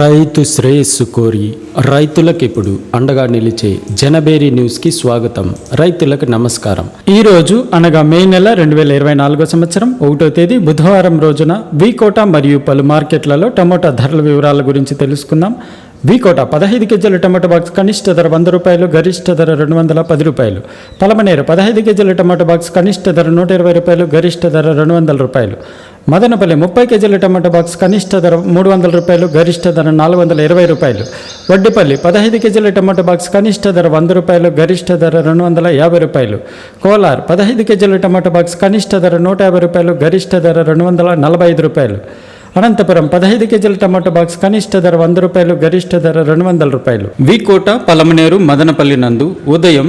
రైతు శ్రేయస్సు కోరి రైతులకు ఇప్పుడు అండగా నిలిచే జనబేరి న్యూస్కి స్వాగతం. రైతులకు నమస్కారం. ఈ రోజు అనగా మే నెల రెండు వేల ఇరవై నాలుగో సంవత్సరం ఒకటో తేదీ బుధవారం రోజున వీకోట మరియు పలు మార్కెట్లలో టమోటా ధరల వివరాల గురించి తెలుసుకుందాం. వీకోట పదహైదు కేజీల టమాటో బాక్స్ కనిష్ట ధర వంద రూపాయలు గరిష్ట ధర రెండు వందల పది రూపాయలు. పలమనేరు పదహైదు కేజీల టమాటో బాక్స్ కనిష్ట ధర నూట ఇరవై రూపాయలు గరిష్ట ధర రెండు వందల రూపాయలు. మదనపల్లి ముప్పై కేజీల టమాటో బాక్స్ కనిష్ట ధర మూడు వందల రూపాయలు గరిష్ట ధర నాలుగు వందల ఇరవై రూపాయలు. వడ్డిపల్లి పదహైదు కేజీల టమాటో బాక్స్ కనిష్ట ధర వంద రూపాయలు గరిష్ట ధర రెండు వందల యాభై రూపాయలు. కోలార్ పదహైదు కేజీల టమాటో బాక్స్ కనిష్ట ధర నూట యాభై రూపాయలు గరిష్ట ధర రెండు వందల నలభై ఐదు రూపాయలు. అనంతపురం పదహైదు కేజీల టమాటో బాక్స్ కనిష్ట ధర వంద రూపాయలు గరిష్ట ధర రెండు వందల రూపాయలు. వికోట పలమనేరు మదనపల్లి నందు ఉదయం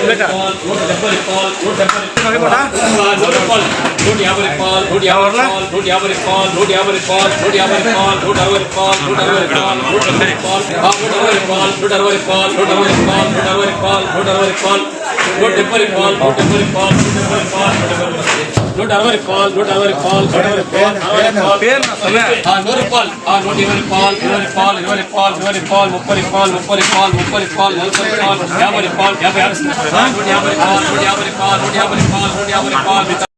నూట అరవై రూపాయలు నూట డెబ్బై రూపాయలు నూట డెబ్బై రూపాయలు నూట యాభై రూపాయలు నూట యాభై రూపాయలు నూట యాభై రూపాయలు నూట యాభై రూపాయలు నూట యాభై రూపాయలు నూట అరవై రూపాయలు నూట అరవై రూపాయలు నూట డెబ్బై రూపాయలు నూట అరవై రూపాయలు నూట అరవై రూపాయలు నూట అరవై రూపాయలు నూట అరవై రూపాయలు నూట డెబ్బై రూపాయలు నూట డెబ్బై రూపాయలు నూట డెబ్బై రూపాయలు నూట అరవై రూపాయలు నూట అరవై రూపాయలు నూట అరవై రూపాయలు ఆ, నూరు రూపాయలు ఆ, నూట ఇరవై రూపాయలు ఇరవై రూపాయలు ఇరవై రూపాయలు ఇరవై రూపాయలు ముప్పై రూపాయలు ముప్పై రూపాయలు ముప్పై రూపాయలు నలభై రూపాయలు యాభై రూపాయలు యాభై ఆ, నూట యాభై రూపాయలు నూట యాభై రూపాయలు నూట యాభై రూపాయలు నూట యాభై